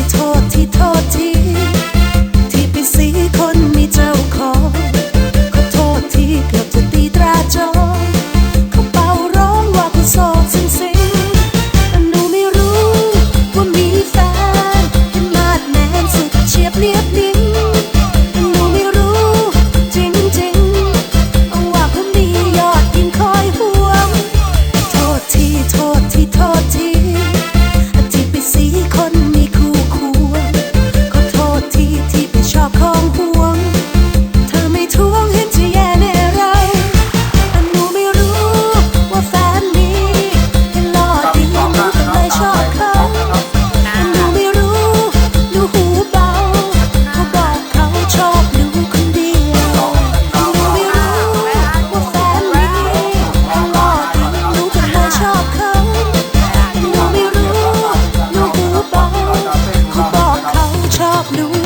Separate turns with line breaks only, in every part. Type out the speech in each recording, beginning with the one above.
ที่โทษที่โทษที่ที่ไปสีคนมีเจ้าของ I don't afternoon.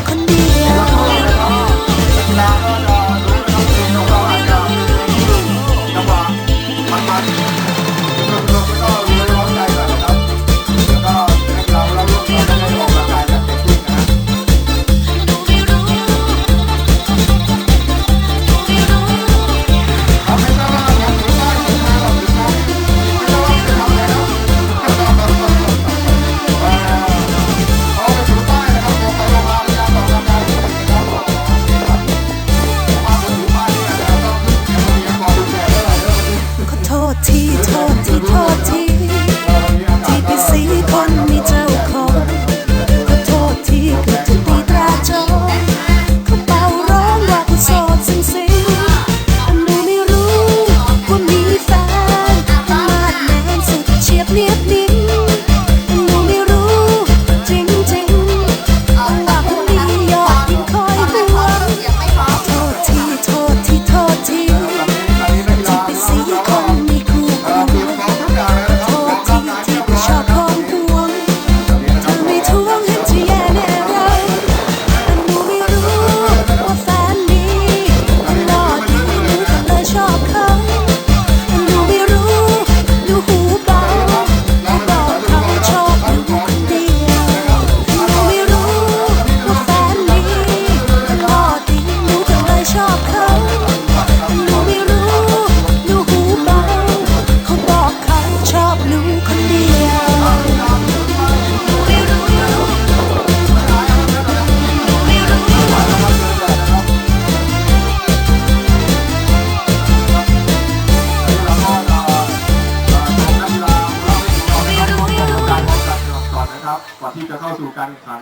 เข้าสู่การแข่งขัน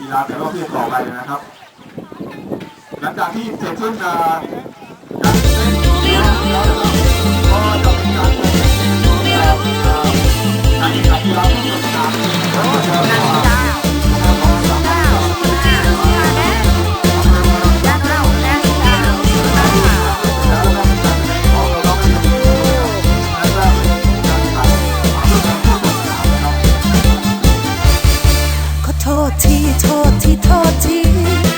กีฬาแต่รอบที่ต่อไปนะครับ หลังจากที่เสร็จสิ้นการเล่นก็จะเป็นการแข่งขันกีฬา
tea, tea, tea, tea.